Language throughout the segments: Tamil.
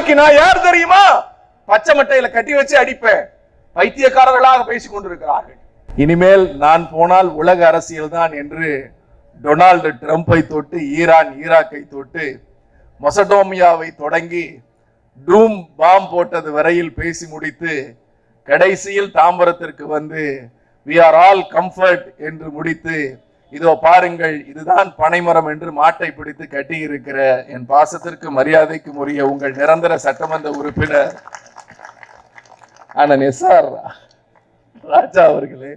நாளைக்கு நான் யார் தெரியுமா? பச்சை மட்டையில கட்டி வச்சு அடிப்பேன். பைத்தியக்காரர்களாக பேசிக் கொண்டிருக்கிறார்கள் இனிமேல் நான் போனால் உலக அரசியல் தான் என்று டொனால்டு ட்ரம்பை தொட்டு ஈரான் ஈராக்கை தொட்டு மொசடோமியாவை தொடங்கி டூம் பாம் போட்டது வரையில் பேசி முடித்து கடைசியில் தாம்பரத்திற்கு வந்து வி ஆர் ஆல் கம்ஃபர்ட் என்று முடித்து இதோ பாருங்கள் இதுதான் பனைமரம் என்று மாட்டை பிடித்து கட்டியிருக்கிற என் பாசத்திற்கு மரியாதைக்கு உரிய உங்கள் நிரந்தர சட்டமன்ற உறுப்பினர் அண்ணன் எஸ் ஆர் ராஜா அவர்களே.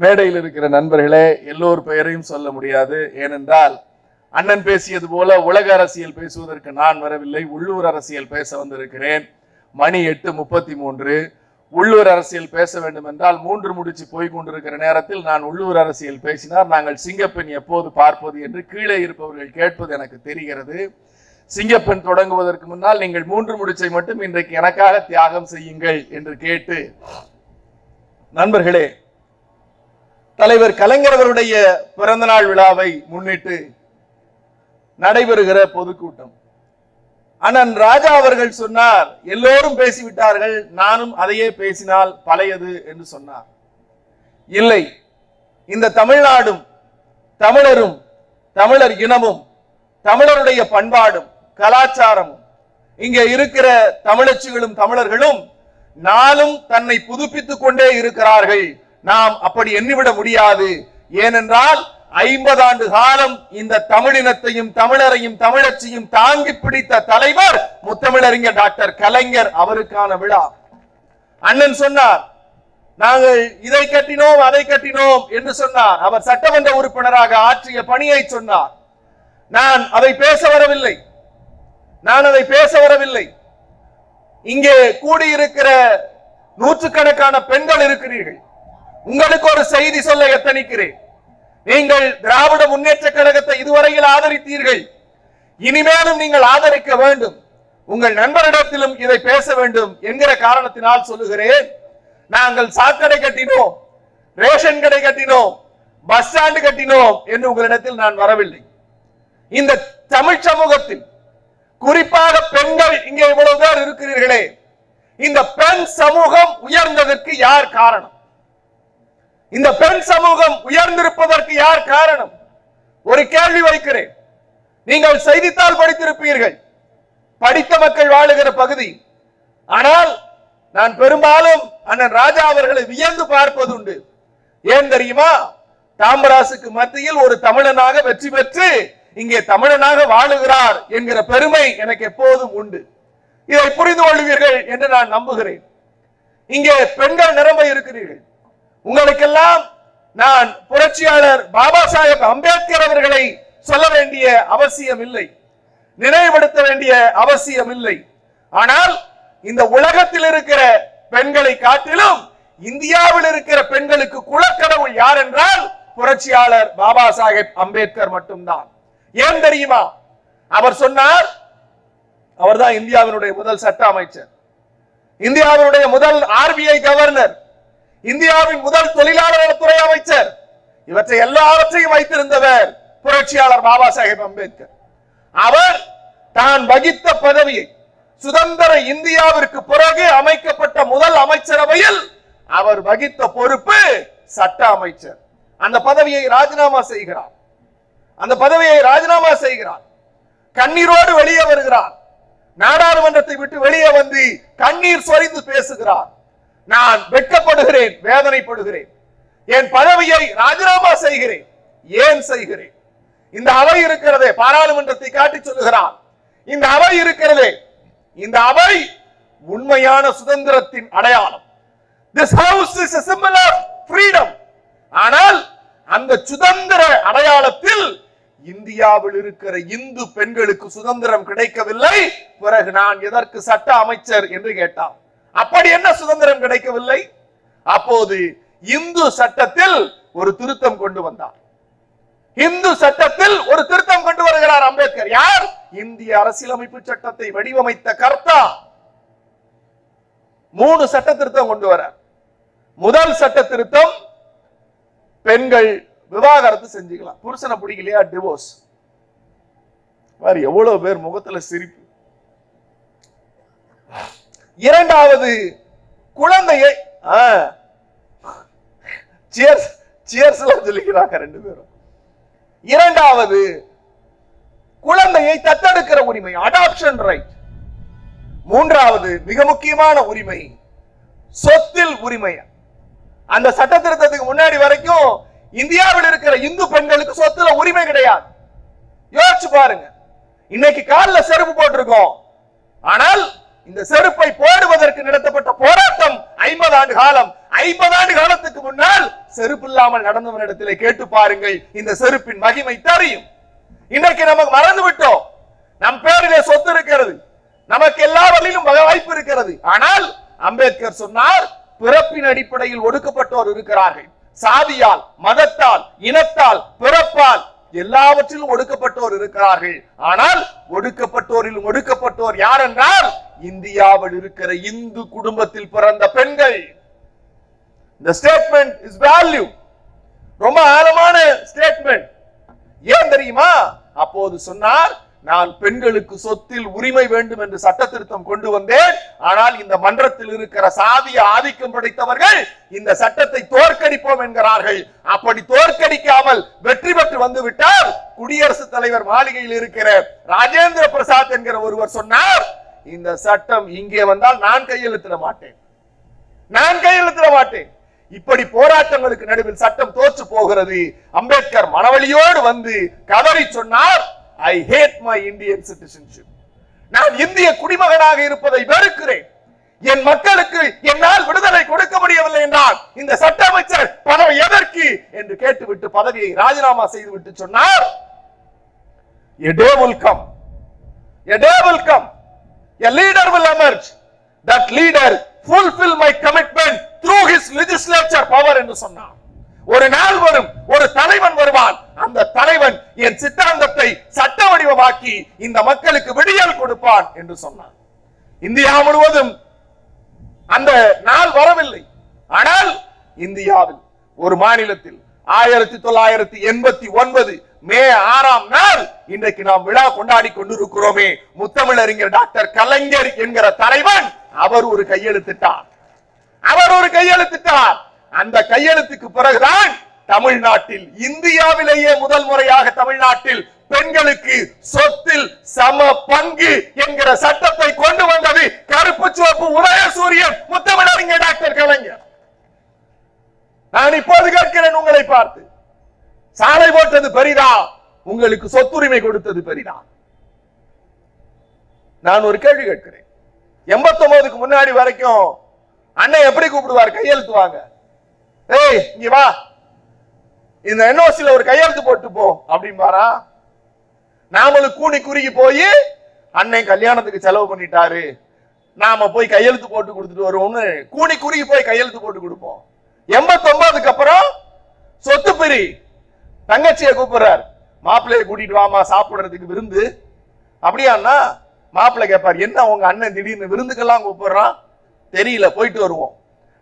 மேடையில் இருக்கிற நண்பர்களே எல்லோர் பெயரையும் சொல்ல முடியாது. ஏனென்றால் அண்ணன் பேசியது போல உலக அரசியல் பேசுவதற்கு நான் வரவில்லை உள்ளூர் அரசியல் பேச வந்திருக்கிறேன். மணி எட்டு முப்பத்தி மூன்று. உள்ளூர் அரசியல் பேச வேண்டும் என்றால் மூன்று முடிச்சு போய் கொண்டிருக்கிற நேரத்தில் நான் உள்ளூர் அரசியல் பேசினார். நாங்கள் சிங்கப்பெண் எப்போது பார்ப்பது என்று கீழே இருப்பவர்கள் கேட்பது எனக்கு தெரிகிறது. சிங்கப்பெண் தொடங்குவதற்கு முன்னால் நீங்கள் மூன்று முடிச்சை மட்டும் இன்றைக்கு எனக்காக தியாகம் செய்யுங்கள் என்று கேட்டு. நண்பர்களே தலைவர் கலைஞர் அவருடைய பிறந்தநாள் விழாவை முன்னிட்டு நடைபெறுகிற பொதுக்கூட்டம். அண்ணன் ராஜா அவர்கள் சொன்னார் எல்லோரும் பேசிவிட்டார்கள் நானும் அதையே பேசினால் பழையது என்று சொன்னார். இல்லை இந்த தமிழ்நாடும் தமிழரும் தமிழர் இனமும் தமிழருடைய பண்பாடும் கலாச்சாரமும் இங்கே இருக்கிற தமிழச்சிகளும் தமிழர்களும் நாளும் தன்னை புதுப்பித்துக் கொண்டே இருக்கிறார்கள். நாம் அப்படி எண்ணிவிட முடியாது. ஏனென்றால் ஐம்பது ஆண்டு காலம் இந்த தமிழினத்தையும் தமிழரையும் தமிழச்சியும் தாங்கி பிடித்த தலைவர் முத்தமிழறிஞர் டாக்டர் கலைஞர் அவருக்கான விழா. அண்ணன் சொன்னார் நாங்கள் இதை கட்டினோம் அதை கட்டினோம் என்று சொன்னார். அவர் சட்டமன்ற உறுப்பினராக ஆற்றிய பணியை சொன்னார். நான் அதை பேச வரவில்லை. நான் அதை பேச வரவில்லை. இங்கே கூடியிருக்கிற நூற்றுக்கணக்கான பெண்கள் இருக்கிறீர்கள். உங்களுக்கு ஒரு செய்தி சொல்ல எத்தனிக்கிறேன். நீங்கள் திராவிட முன்னேற்ற கழகத்தை இதுவரையில் ஆதரித்தீர்கள். இனிமேலும் நீங்கள் ஆதரிக்க வேண்டும். உங்கள் நண்பரிடத்திலும் இதை பேச வேண்டும் என்கிற காரணத்தினால் சொல்லுகிறேன். நாங்கள் சாக்கடை கட்டினோம் ரேஷன் கடை கட்டினோம் பஸ் ஸ்டாண்டு கட்டினோம் என்று உங்களிடத்தில் நான் வரவில்லை. இந்த தமிழ் சமூகத்தில் குறிப்பாக பெண்கள் இங்கே இவ்வளவு பேர் இருக்கிறீர்களே. இந்த பெண் சமூகம் உயர்ந்ததற்கு யார் காரணம்? இந்த பெண் சமூகம் உயர்ந்திருப்பதற்கு யார் காரணம்? ஒரு கேள்வி வைக்கிறேன். நீங்கள் செய்தித்தாள் படித்திருப்பீர்கள். படித்த மக்கள் வாழுகிற பகுதி. ஆனால் நான் பெரும்பாலும் அண்ணன் ராஜா அவர்களை வியந்து பார்ப்பதுண்டு. ஏன் தெரியுமா? தாம்பராசுக்கு மத்தியில் ஒரு தமிழனாக வெற்றி பெற்று இங்கே தமிழனாக வாழுகிறார் என்கிற பெருமை எனக்கு எப்போதும் உண்டு. இதை புரிந்து கொள்வீர்கள் என்று நான் நம்புகிறேன். இங்கே பெண்கள் நிரம்ப இருக்கிறீர்கள். உங்களுக்கெல்லாம் நான் புரட்சியாளர் பாபா சாஹேப் அம்பேத்கர் அவர்களை சொல்ல வேண்டிய அவசியம் இல்லை நினைவுபடுத்த வேண்டிய அவசியம் இல்லை ஆனால் இந்த உலகத்தில் இருக்கிற பெண்களை காட்டிலும் இந்தியாவில் இருக்கிற பெண்களுக்கு குலக்கடவுள் யார் என்றால் புரட்சியாளர் பாபா சாஹேப் அம்பேத்கர் மட்டும்தான். ஏன் தெரியுமா? அவர் சொன்னார் அவர்தான் இந்தியாவினுடைய முதல் சட்ட அமைச்சர். இந்தியாவினுடைய முதல் ஆர்பிஐ கவர்னர். இந்தியாவின் முதல் தொழிலாளர் துறை அமைச்சர். இவற்றை எல்லாவற்றையும் வைத்திருந்தவர் புரட்சியாளர் பாபா சாஹேப் அம்பேத்கர். அவர் தான் வகித்த பதவியை சுதந்திர இந்தியாவிற்கு பிறகு அமைக்கப்பட்ட முதல் அமைச்சரவையில் அவர் வகித்த பொறுப்பு சட்ட அமைச்சர். அந்த பதவியை ராஜினாமா செய்கிறார். அந்த பதவியை ராஜினாமா செய்கிறார். கண்ணீரோடு வெளியே வருகிறார். நாடாளுமன்றத்தை விட்டு வெளியே வந்து கண்ணீர் சொரிந்து பேசுகிறார். நான் வெட்கப்படுகிறேன் வேதனைப்படுகிறேன். என் பதவியை ராஜினாமா செய்கிறேன். ஏன் செய்கிறேன்? இந்த அவை இருக்கிறதே பாராளுமன்றத்தை காட்டி சொல்லுகிறார். இந்த அவை இருக்கிறதே இந்த அவை உண்மையான சுதந்திரத்தின் அடையாளம். This house is simple of freedom ஆனால் அந்த சுதந்திர அடையாளத்தில் இந்தியாவில் இருக்கிற இந்து பெண்களுக்கு சுதந்திரம் கிடைக்கவில்லை. பிறகு நான் எதற்கு சட்ட அமைச்சர் என்று கேட்டான் அப்படி என்ன சுதந்திரம் கிடைக்கவில்லை? அப்போது இந்து சட்டத்தில் ஒரு திருத்தம் கொண்டு வந்தார். இந்து சட்டத்தில் ஒரு திருத்தம் கொண்டு வருகிறார் அம்பேத்கர். யார்? இந்திய அரசியலமைப்பு சட்டத்தை வடிவமைத்த கர்த்தா. மூணு சட்ட திருத்தம் கொண்டு வர முதல் சட்ட திருத்தம் பெண்கள் விவாகரத்து செஞ்சுக்கலாம். புருஷனை பிடிக்கலையா? டிவோர்ஸ் பாரு எவ்வளவு பேர் முகத்துல சிரிப்பு. இரண்டாவது குழந்தையை சியர்ஸ் சியர்ஸ் சொல்லிக்கிறாங்க ரெண்டு பேரும். இரண்டாவது குழந்தையை தத்தெடுக்கிற உரிமை அடாப்ஷன் ரைட் மூன்றாவது மிக முக்கியமான உரிமை சொத்தில் உரிமை. அந்த சட்ட திருத்தத்துக்கு முன்னாடி வரைக்கும் இந்தியாவில் இருக்கிற இந்து பெண்களுக்கு சொத்துல உரிமை கிடையாது. யோசிச்சு பாருங்க. இன்னைக்கு காலில் செருப்பு போட்டிருக்கோம். ஆனால் இந்த செருப்பை போடுவதற்கு நடத்தப்பட்ட போராட்டம் ஐம்பது ஆண்டு காலம். ஐம்பது ஆண்டு காலத்துக்கு முன்னால் செருப்பு இல்லாமல் நடந்தவனிடத்திலே கேட்டு பாருங்கள். இந்த செருப்பின் மகிமை தெரியும். இன்னைக்கு நமக்கு மறந்து விட்டோம். நம் பேரிலே சொத்து இருக்கிறது. நமக்கு எல்லா வழியிலும் வாய்ப்பு இருக்கிறது. ஆனால் அம்பேத்கர் சொன்னார் பிறப்பின் அடிப்படையில் ஒடுக்கப்பட்டோர் இருக்கிறார்கள். சாதியால் மதத்தால் இனத்தால் பிறப்பால் எல்லாவற்றிலும் ஒடுக்கப்பட்டோர் இருக்கிறார்கள். ஆனால் ஒடுக்கப்பட்டோரில் ஒடுக்கப்பட்டோர் யார் என்றால் இந்தியாவில் இருக்கிற இந்து குடும்பத்தில் பிறந்த பெண்கள். இந்த ஸ்டேட்மெண்ட் இஸ் வேல்யூ ரொம்ப ஆழமான ஸ்டேட்மெண்ட் ஏன் தெரியுமா? அப்போது சொன்னார் நான் பெண்களுக்கு சொத்தில் உரிமை வேண்டும் என்று சட்ட திருத்தம் கொண்டு வந்தேன். ஆனால் இந்த மன்றத்தில் இருக்கிற சாதிய ஆதிக்கம் படைத்தவர்கள் இந்த சட்டத்தை தோற்கடிப்போம் என்கிறார்கள். அப்படி தோற்கடிக்காமல் வெற்றி பெற்று வந்துவிட்டால் குடியரசுத் தலைவர் மாளிகையில் இருக்கிற ராஜேந்திர பிரசாத் என்கிற ஒருவர் சொன்னார் இந்த சட்டம் இங்கே வந்தால் நான் கையெழுத்திட மாட்டேன். நான் கையெழுத்திட மாட்டேன். இப்படி போராட்டங்களுக்கு நடுவில் சட்டம் தோற்று போகிறது. அம்பேத்கர் மனவழியோடு வந்து கதறி சொன்னார் I hate my Indian citizenship நான் இந்திய குடிமகனாக இருப்பதை வெறுக்கிறேன். என் மக்களுக்கு என்னால் விடுதலை கொடுக்க முடியவில்லை என்றால் இந்த சட்ட அமைச்சர் பதவி எதற்கு என்று கேட்டுவிட்டு பதவியை ராஜினாமா செய்துவிட்டு சொன்னார். A day will come. A day will come. A leader will emerge. That leader fulfill my commitment through his legislature power என்று சொன்னார். ஒரு நாள் வரும் ஒரு தலைவன் வருவான். அந்த தலைவன் என் சித்தாந்தத்தை சட்ட வடிவமாக்கி இந்த மக்களுக்கு விடியல் கொடுப்பான் என்று சொன்னான். இந்தியா முழுவதும் அந்த நாள் வரவில்லை. ஆனால் இந்தியாவில் ஒரு மாநிலத்தில் ஆயிரத்தி தொள்ளாயிரத்தி எண்பத்தி ஒன்பது மே ஆறாம் நாள் இன்றைக்கு நாம் விழா கொண்டாடி கொண்டிருக்கிறோமே. முத்தமிழறிஞர் டாக்டர் கலைஞர் என்கிற தலைவன் அவர் ஒரு கையெழுத்திட்டார். அவர் ஒரு கையெழுத்திட்டார். அந்த கையெழுத்துக்கு பிறகுதான் தமிழ்நாட்டில் இந்தியாவிலேயே முதல் முறையாக தமிழ்நாட்டில் பெண்களுக்கு சொத்தில் சம பங்கு என்கிற சட்டத்தை கொண்டு வந்தது கருப்பு சிவப்பு உதயசூரியன். முத்தமிழறிஞர் டாக்டர் கலைஞர். நான் இப்போது கேட்கிறேன் உங்களை பார்த்து. சாலை போட்டது பெரிதா? உங்களுக்கு சொத்துரிமை கொடுத்தது பெரிதா? நான் ஒரு கேள்வி கேட்கிறேன். எண்பத்தி ஒன்பதுக்கு முன்னாடி வரைக்கும் அண்ணன் எப்படி கூப்பிடுவார்? கையெழுத்துவாங்க ஏய் இங்க வா. இந்த என்ஓசில ஒரு கையெழுத்து போட்டு போ. அப்படின்பாரா நாமளும் கூனி குறுகி போய் அண்ணன் கல்யாணத்துக்கு செலவு பண்ணிட்டாரு. நாம போய் கையெழுத்து போட்டு கொடுத்துட்டு வருவோம்னு கூனி குறுகி போய் கையெழுத்து போட்டு கொடுப்போம். எண்பத்தி ஒன்பதுக்கு அப்புறம் சொத்து பிரி. தங்கச்சியை கூப்பிடுறார். மாப்பிள்ளைய கூட்டிட்டு வாமா சாப்பிடுறதுக்கு விருந்து. அப்படியாண்ணா மாப்பிள்ளை கேட்பார் என்ன உங்க அண்ணன் திடீர்னு விருந்துக்கெல்லாம் கூப்பிடுறான்? தெரியல போயிட்டு வருவோம்.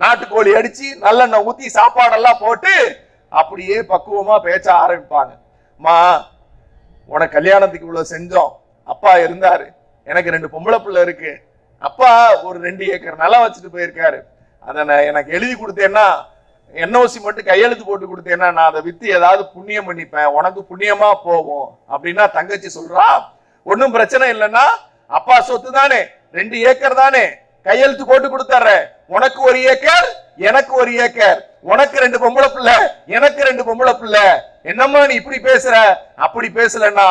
நாட்டுக்கோழி அடிச்சு நல்லெண்ணெய் ஊத்தி சாப்பாடெல்லாம் போட்டு அப்படியே பக்குவமா பேச்ச ஆரம்பிப்பாங்க. மா உனக்கு கல்யாணத்துக்கு இவ்வளவு செஞ்சோம். அப்பா இருந்தாரு. எனக்கு ரெண்டு பொம்பளை பிள்ளை இருக்கு. அப்பா ஒரு ரெண்டு ஏக்கர் நிலம் வச்சுட்டு போயிருக்காரு. அதை நான் எனக்கு எழுதி கொடுத்தேன்னா என்ஓசி மட்டும் கையெழுத்து போட்டு கொடுத்தேன்னா நான் அதை வித்து ஏதாவது புண்ணியம் பண்ணிப்பேன். உனக்கு புண்ணியமா போகும் அப்படின்னா தங்கச்சி சொல்றா ஒன்றும் பிரச்சனை இல்லைன்னா அப்பா சொத்து தானே. ரெண்டு ஏக்கர் தானே. கையெழுத்து போட்டு கொடுத்தாரு உனக்கு ஒரு ஏக்கர் எனக்கு ஒரு ஏக்கர். உனக்கு ரெண்டு பொம்பளை பிள்ளை எனக்கு ரெண்டு பொம்பளை பிள்ளை. என்னம்மா நீ இப்படி பேசுற? அப்படி பேசலன்னா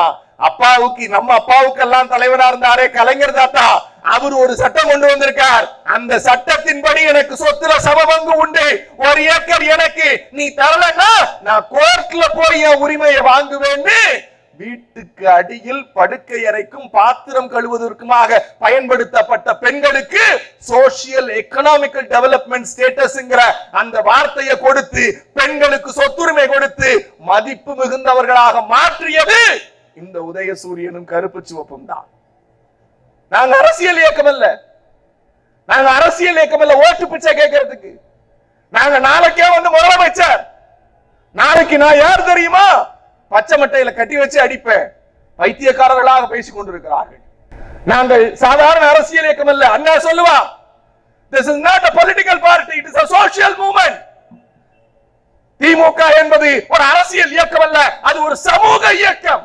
அப்பாவுக்கு நம்ம அப்பாவுக்கெல்லாம் தலைவரா இருந்தாரே கலைஞர் தாத்தா. அவர் ஒரு சட்டம் கொண்டு வந்திருக்கார். அந்த சட்டத்தின்படி எனக்கு சொத்துல சமபங்கு உண்டு. ஒரு ஏக்கர் எனக்கு. நீ தரலன்னா நான் கோர்ட்ல போய் என் உரிமையை வாங்குவேன்னு வீட்டுக்கு அடியில் படுக்கை அறைக்கும் பாத்திரம் கழுவுவதற்குமாக பயன்படுத்தப்பட்ட பெண்களுக்கு சோசியல் எக்கனாமிக்கல் டெவலப்மெண்ட் ஸ்டேட்டஸ்ங்கிற அந்த வார்த்தையை கொடுத்து பெண்களுக்கு சொத்துரிமை கொடுத்து மதிப்பு மிகுந்தவர்களாக மாற்றியது இந்த உதயசூரியனும் கருப்பு சிவப்பும் தான். நாங்க அரசியல் இயக்கம் அல்ல. நாங்க அரசியல் இயக்கம் அல்ல ஓட்டு பிச்சை கேட்கறதுக்கு. நாங்க நாளைக்கே வந்து முதலமைச்சர். நாளைக்கு நான் யார் தெரியுமா? பச்சை மட்டையில கட்டி வச்சு அடிப்பேன். பைத்தியக்காரர்களாக பேசிக் கொண்டிருக்கிறார்கள். நாங்கள் சாதாரண அரசியல் இயக்கம் அல்ல. அண்ணா சொல்லுவா this is not a political party it is a social movement. DMK என்பது ஒரு அரசியல் இயக்கம் அல்ல. அது ஒரு சமூக இயக்கம்.